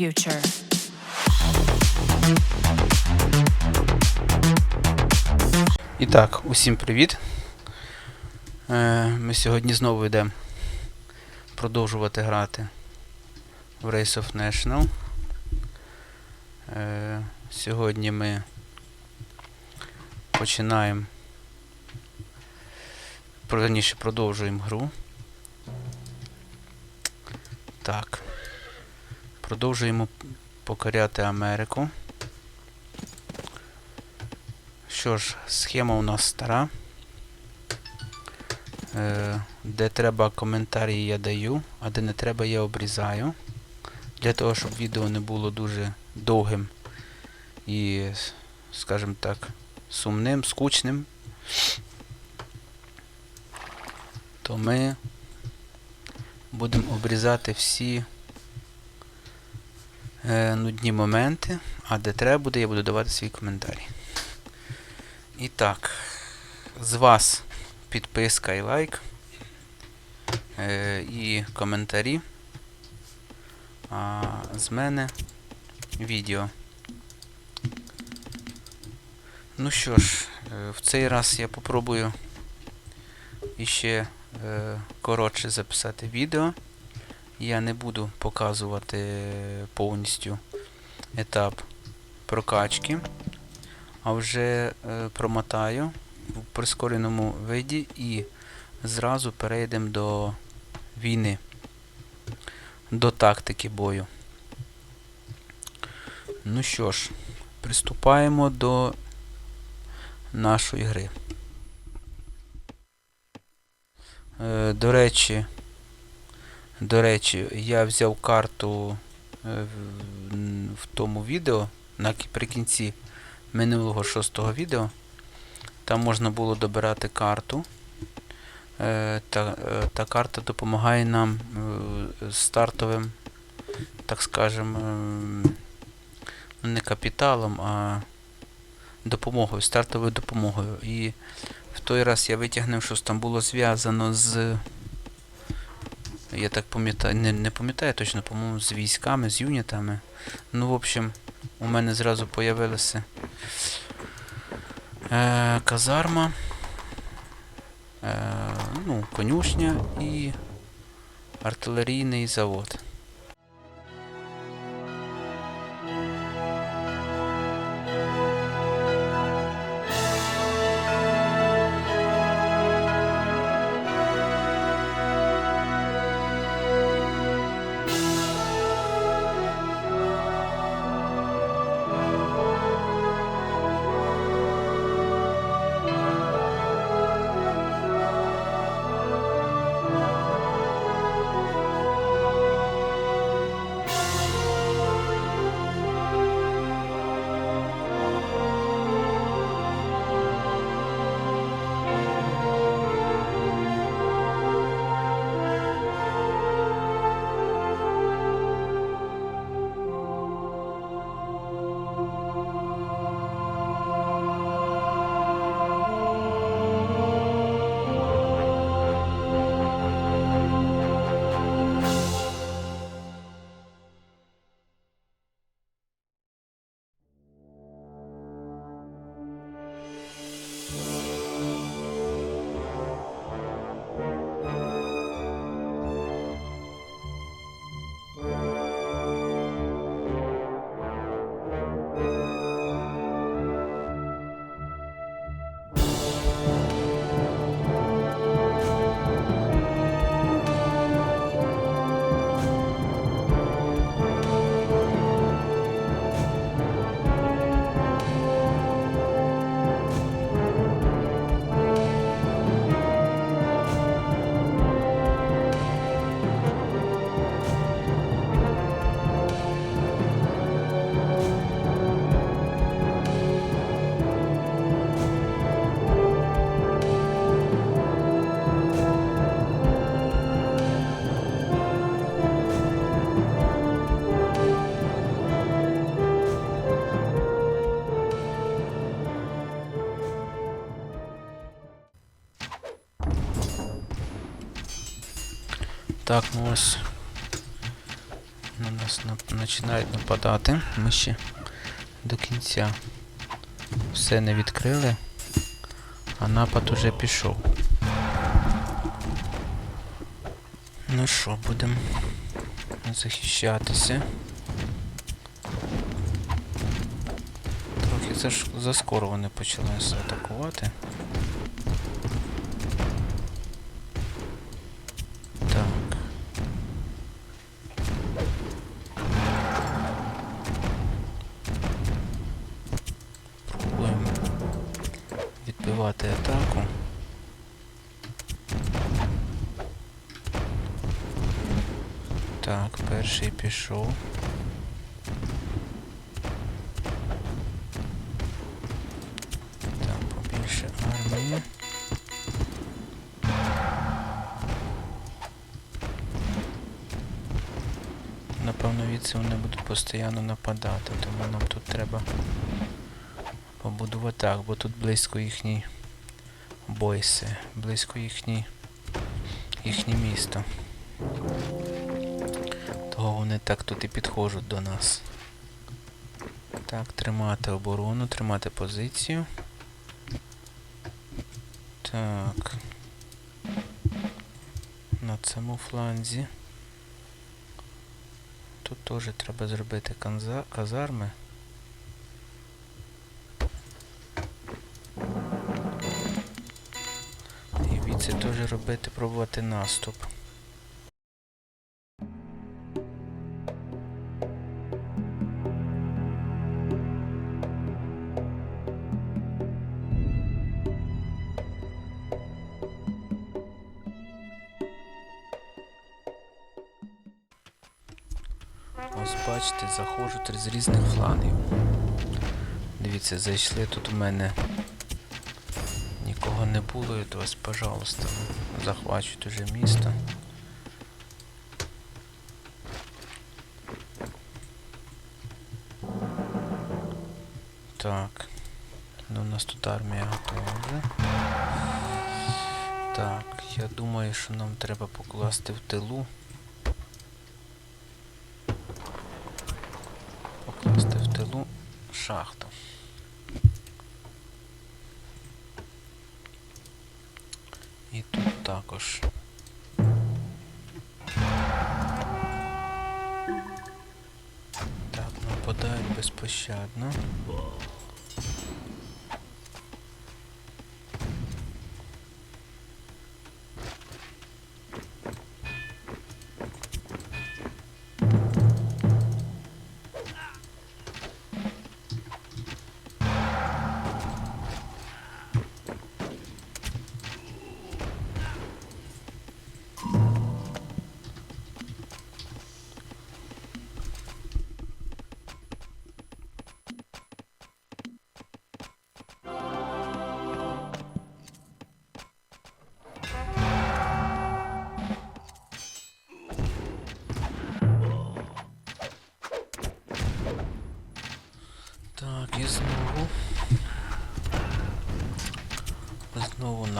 future. І так, усім привіт. Е, Ми сьогодні знову йдемо продовжувати грати в Race of National. Е, Сьогодні ми починаємо. Верніше продовжуємо гру. Так. Продовжуємо покоряти Америку. Що ж, схема у нас стара. Е, де треба коментарі я даю, а де не треба я обрізаю. Для того, щоб відео не було дуже довгим і, скажімо так, сумним, скучним, то ми будемо обрізати всі нудні моменти, а де треба буде, я буду давати свій коментарі. І так, з вас підписка і лайк. Е, і коментарі. А з мене відео. Ну що ж, е, в цей раз я попробую іще е, коротше записати відео. Я не буду показувати повністю етап прокачки а вже е, промотаю в прискореному виді і зразу перейдемо до війни, до тактики бою. Ну що ж, приступаємо до нашої гри. Е, до речі, до речі, я взяв карту е, в, тому відео наприкінці минулого шостого відео. Там можна було добирати карту. Е, та, е, та карта допомагає нам стартовим, так скажем, е, ну, не капіталом, а допомогою, стартовою допомогою. І в той раз я витягнув, що там було зв'язано з. Я так пам'ятаю, не, не пам'ятаю точно, по-моєму, з військами, з юнітами. Ну, в общем, у мене зразу появилася е, казарма, е, ну, конюшня і артилерійний завод. Так, ну ось. Номер Нас на... починають нападати. Ми ще до кінця все не відкрили, а напад уже пішов. Ну що, будемо захищатися. Трохи ж заскоро вони почали нас атакувати. Відбивати атаку. Так, перший пішов. Так, побільше армії. Напевно, відси вони будуть постійно нападати, тому нам тут треба побудувати так, бо тут близько їхні бойси, близько їхні їхнє місто. Того вони так тут і підходять до нас. Так, тримати оборону, тримати позицію. Так. На цьому фланзі. Тут теж треба зробити казарми. Робити, пробувати наступ. Ось бачите, заходжу з різних флангів. Дивіться, зайшли тут у мене. Не було, то ось, пожалуйста, захвачують уже місто. Так. Ну, у нас тут армія готова вже. Так, я думаю, що нам треба покласти в тилу.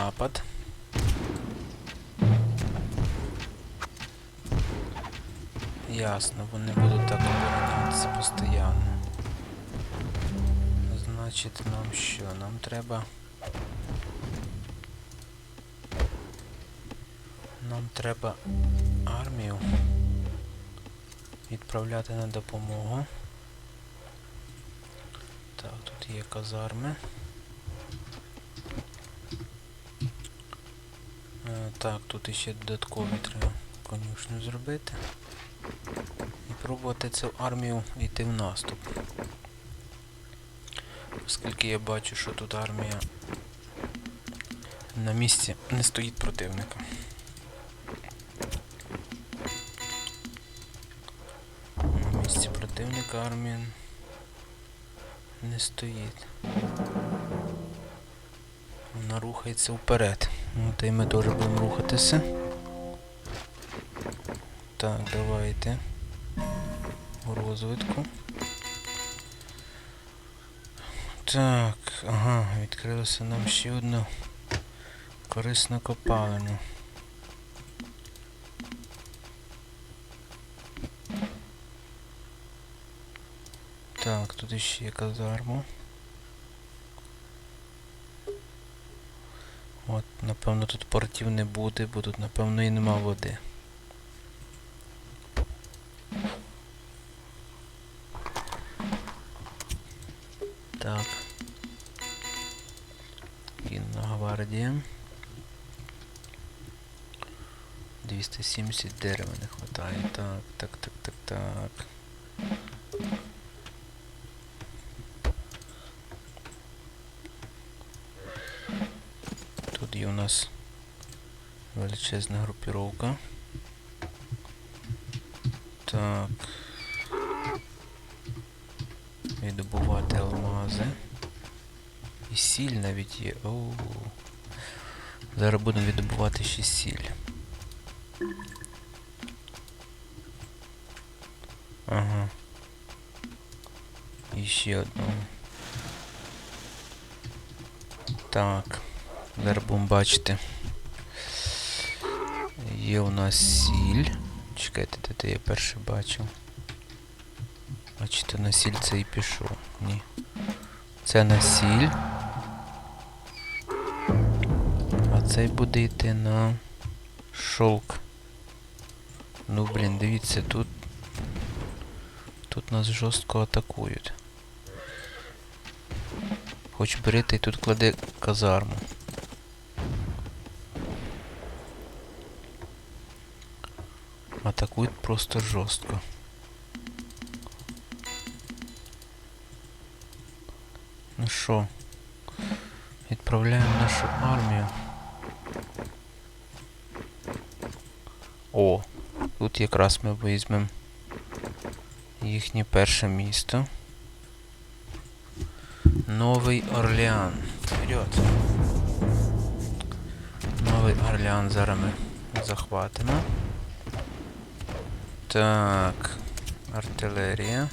Напад. Ясно, вони будуть так оборонятися постійно. Значить, нам що? Нам треба. Нам треба армію відправляти на допомогу. Так, тут є казарми. Так, тут іще додаткові треба конюшню зробити. І пробувати цю армію йти в наступ. Оскільки я бачу, що тут армія на місці не стоїть противника. На місці противника армія не стоїть. Вона рухається вперед. Ну, та й ми теж будемо рухатися. Так, давайте. Розвитку. Так, ага, відкрилося нам ще одну корисну копалину. Е, Так, тут ще є казарма. От, напевно, тут портів не буде, бо тут, напевно, і нема води. Так. Кінна гвардія. 270 дерева не хватає. Так, так, так, так, так. Величезна групіровка. Так. Відбувати алмази. І сіль навіть є. Оу. Зараз будемо відбувати ще сіль. Ага. І ще одну. Так. Зараз будемо бачити. Є у нас сіль. Чекайте, де ти я перше бачив. Бачите, на сіль це і пішов. Ні. Це на сіль. А цей буде йти на шовк. Ну блін, дивіться, тут. Тут нас жорстко атакують. Хоч бери та й тут кладе казарму. Атакують просто жорстко. Ну що, відправляємо нашу армію. О, тут якраз ми візьмемо їхнє перше місто. Новий Орлеан. Вперед. Новий Орлеан зараз ми захватимо. Так. Артилерія.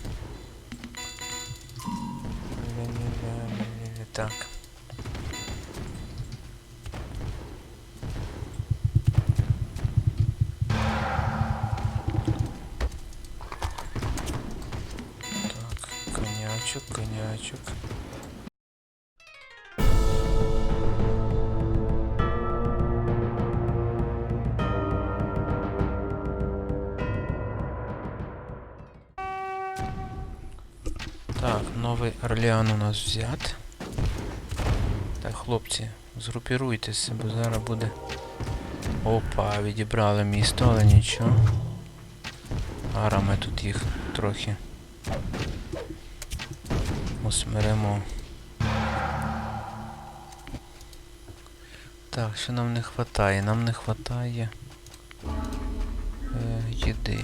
Новий Орлеан у нас взят. Так, хлопці, згрупіруйтеся, бо зараз буде. Опа, відібрали місто, але нічого. Ара ми тут їх трохи усмиримо. Так, що нам не хватає? Нам не хватає е, їди.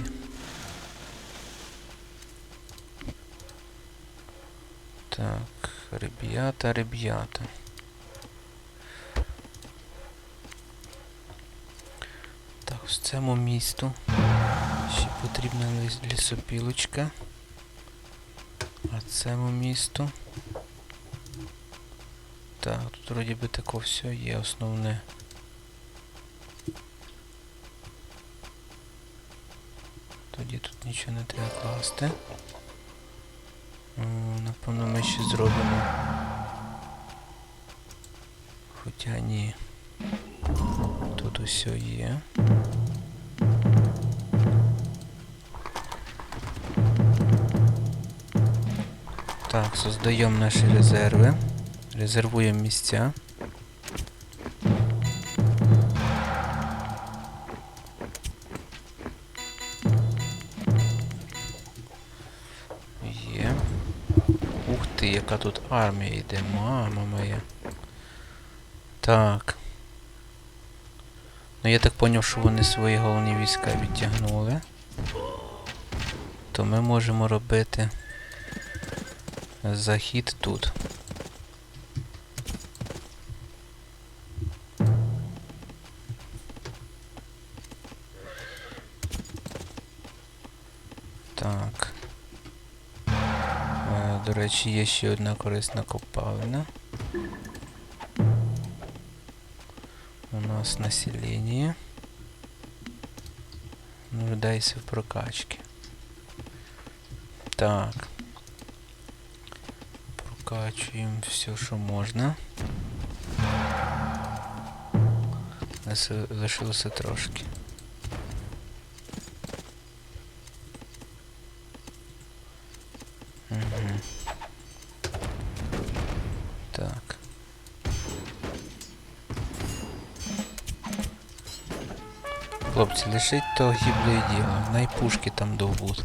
Так, ребята, ребята. Так, в цьому місту ще потрібна ліс- лісопілочка. А цьому місту. Так, тут вроді би тако все є основне. Тоді тут нічого не треба класти. М, Напевно, ми ще зробимо. Хоча ні. Тут усе є. Так, создаємо наші резерви. Резервуємо місця. Яка тут армія йде, мама моя. Так. Ну я так зрозумів, що вони свої головні війська відтягнули. То ми можемо робити захід тут. Речі, є ще одна корисна копалина. У нас население нуждается в прокачке. Так. Прокачуємо все, що можна. Лишилося трошки. Хлопці, лишить то гібле діло. Найпушки там довбуть.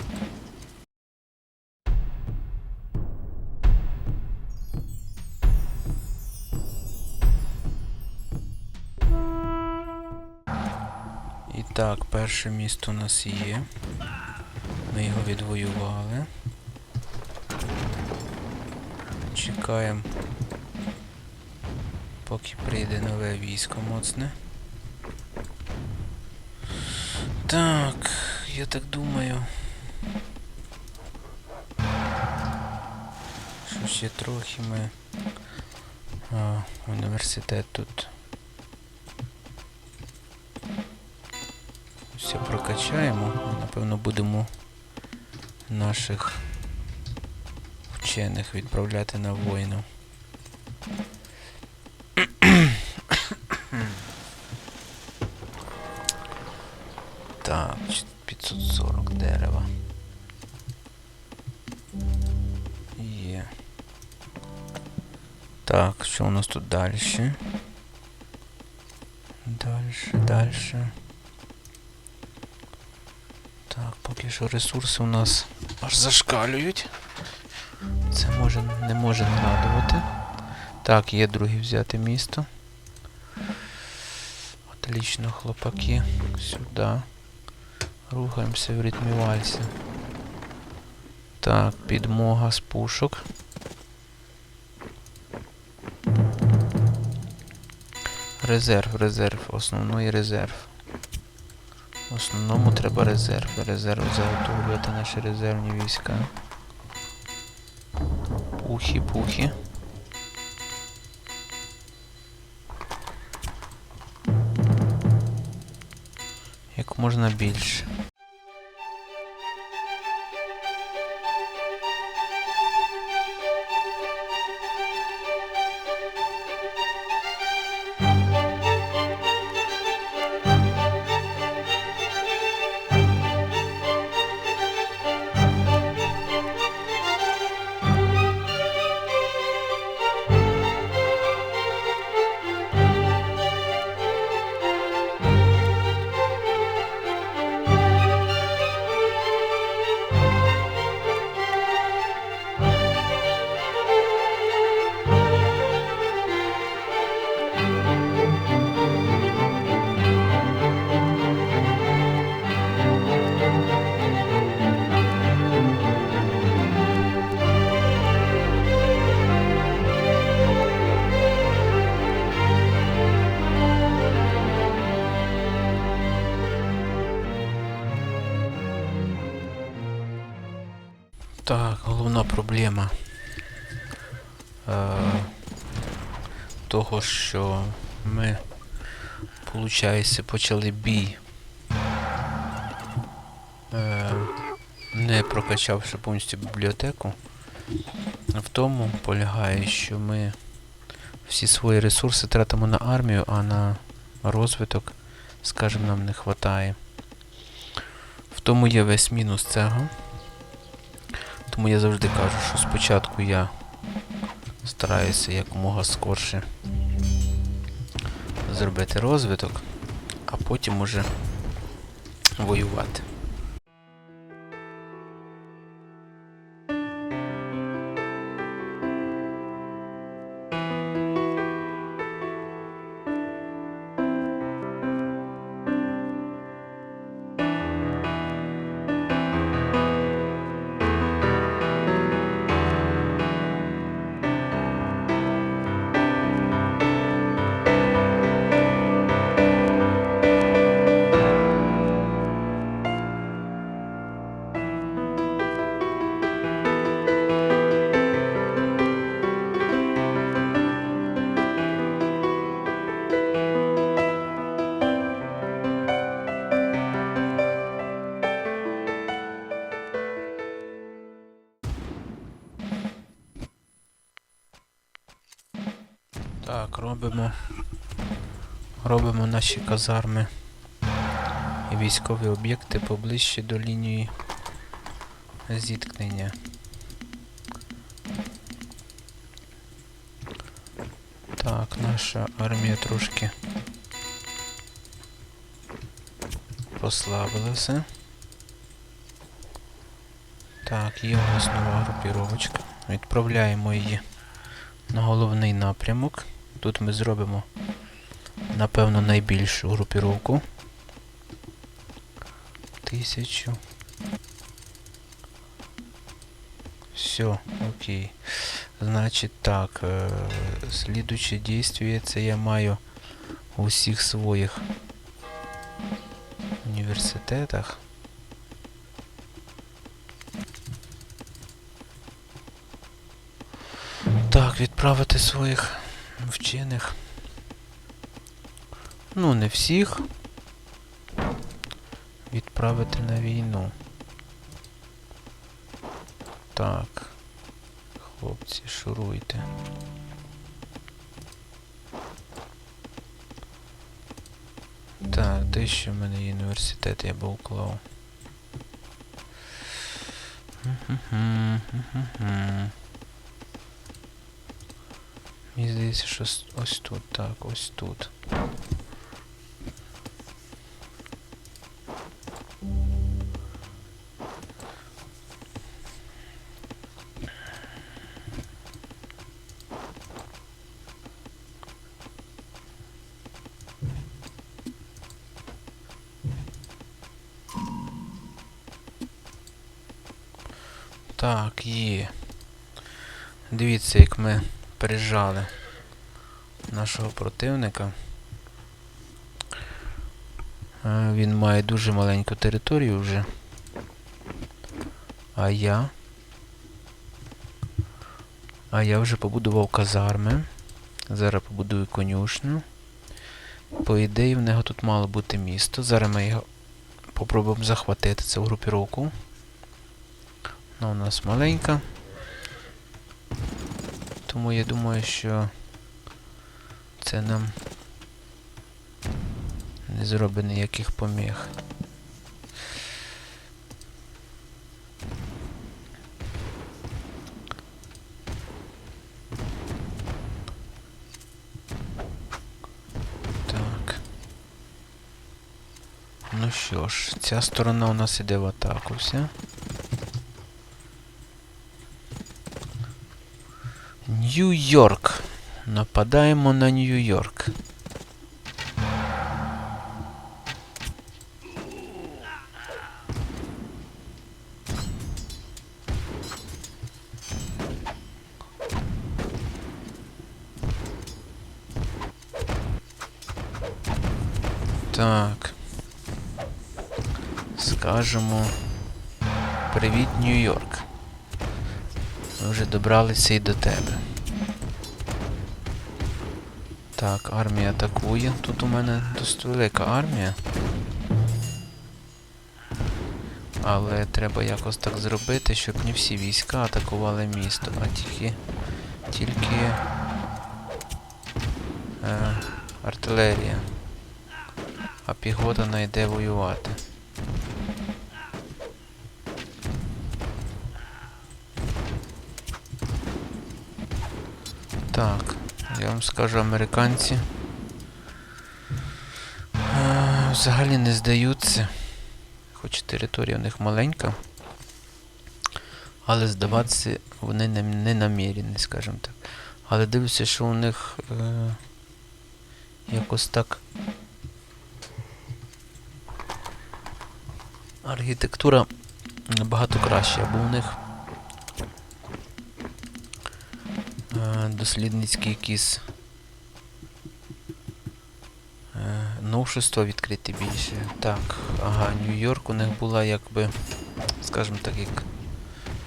І так, перше місто у нас є. Ми його відвоювали. Чекаємо, поки прийде нове військо моцне. Так, я так думаю. Що ще трохи ми а, університет тут все прокачаємо. Напевно, будемо наших вчених відправляти на війну. Так, 540 дерева. Є. Так, що у нас тут далі? Дальше, дальше. Так, поки що ресурси у нас аж зашкалюють. Це може не може не радувати. Так, є друге взяти місто. Отлично, хлопаки. Сюди. Рухаємося в ритмі вальсі. Так, підмога з пушок. Резерв, резерв, основний резерв. В основному треба резерв. Резерв заготовлювати наші резервні війська. Пухи, можна більше. Того, що ми, виходить, почали бій, е, не прокачавши повністю бібліотеку. В тому полягає, що ми всі свої ресурси тратимо на армію, а на розвиток, скажімо, нам не вистачає. В тому є весь мінус цього. Тому я завжди кажу, що спочатку я стараюся якомога скорше зробити розвиток, а потім уже воювати. Робимо. Робимо наші казарми і військові об'єкти поближче до лінії зіткнення. Так, наша армія трошки послабилася. Так, є у нас нова групіровочка. Відправляємо її на головний напрямок. Тут ми зробимо, напевно, найбільшу групіровку. Тисячу. Все, окей. Значить так, е, слідуче дійствие це я маю у всіх своїх університетах. Так, відправити своїх вчених. Ну, не всіх. Відправити на війну. Так. Хлопці, шуруйте. Так, де ще в мене є університет, я би уклав. Мені здається, що ось тут, так, ось тут. Так, є. Дивіться, як ми пережали нашого противника. Е, Він має дуже маленьку територію вже. А я. А я вже побудував казарми. Зараз побудую конюшню. По ідеї, в нього тут мало бути місто. Зараз ми його попробуємо захватити цю групіровку. Ну, у нас маленька. Тому я думаю, що це нам не зробить ніяких поміг. Так. Ну що ж, ця сторона у нас іде в атаку вся. Нью-Йорк. Нападаємо на Нью-Йорк. Так. Скажемо. Привіт, Нью-Йорк. Ми вже добралися і до тебе. Так, армія атакує. Тут у мене досить велика армія. Але треба якось так зробити, щоб не всі війська атакували місто, а тільки тільки е, артилерія. А піхота не йде воювати. Так, вам скажу, американці е, взагалі не здаються. Хоч територія у них маленька. Але здаватися вони не, не намірені, скажімо так. Але дивлюся, що у них е, якось так архітектура набагато краща, бо у них дослідницькі якісь е, новшества відкриті більше. Так, ага, Нью-Йорк у них була якби, скажімо так, як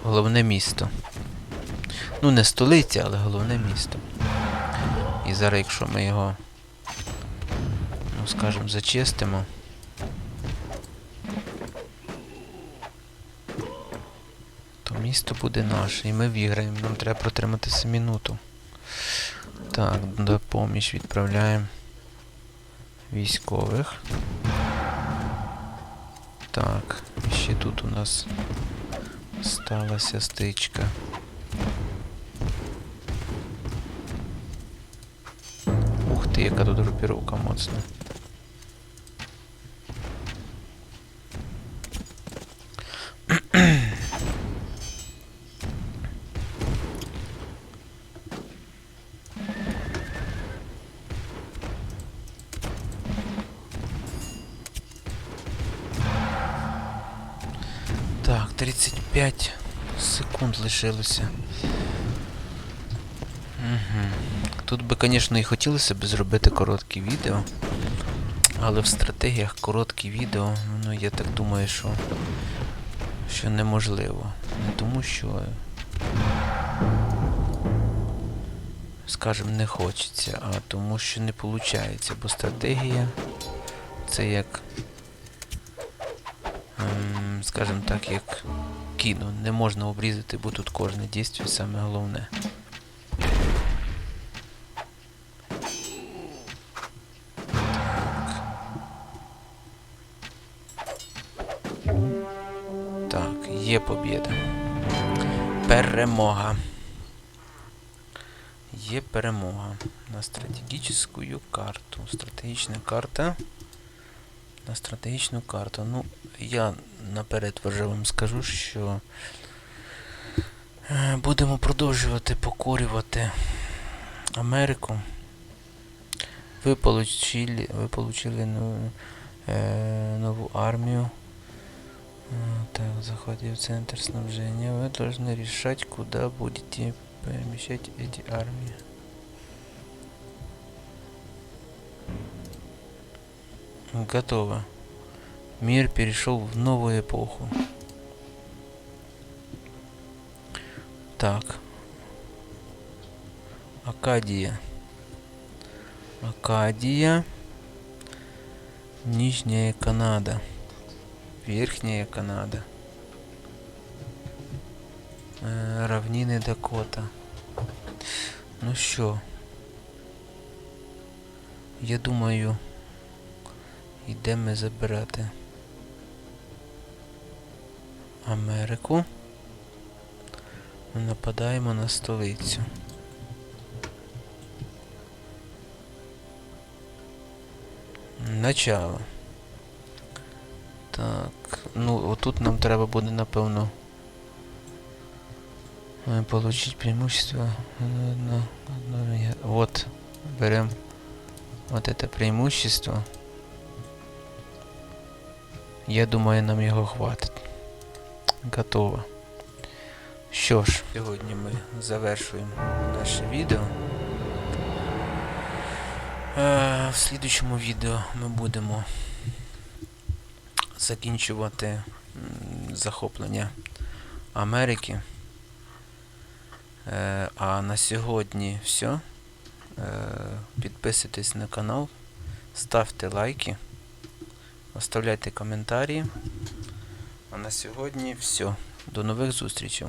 головне місто. Ну, не столиця, але головне місто. І зараз, якщо ми його, ну, скажімо, зачистимо. То місто буде наше, і ми віграємо. Нам треба протриматися минуту. Так, на поміч відправляємо військових. Так, ще тут у нас сталася стичка. Ух ти, яка тут групіровка моцна. Лишилося. Угу. Тут би, звісно, і хотілося б зробити короткі відео. Але в стратегіях короткі відео, ну я так думаю, що, що неможливо. Не тому що. Скажем, не хочеться, а тому що не виходить, бо стратегія це як. ем, Скажем так, як кіно. Не можна обрізати, бо тут кожне дійство саме головне. Так, є побєда. Перемога. Є перемога на стратегічну карту. Стратегічна карта На стратегічну карту. Ну, я наперед вже вам скажу, що е, будемо продовжувати покорювати Америку. Ви получили, ви получили нову, е, нову армію. Э, Так, заходи в центр снабжения. Вы должны решать, куда будете помещать эти армии. Готово. Мир перешел в новую эпоху. Так. Акадия. Акадия. Нижняя Канада. Верхняя Канада. Е, Равнини Дакота. Ну що? Я думаю, йдемо забирати Америку. Ми нападаємо на столицю. Начало. Так, ну отут нам треба буде, напевно, е, получить преимущество. э, на одно Вот, берем вот это преимущество. Я думаю, нам його хватить. Готово. Що ж, сьогодні ми завершуємо наше відео. Е, в слідучому відео ми будемо закінчувати захоплення Америки. Е, а на сьогодні все. Е, підписуйтесь на канал, ставте лайки, оставляйте коментарі. А на сьогодні все. До нових зустрічей.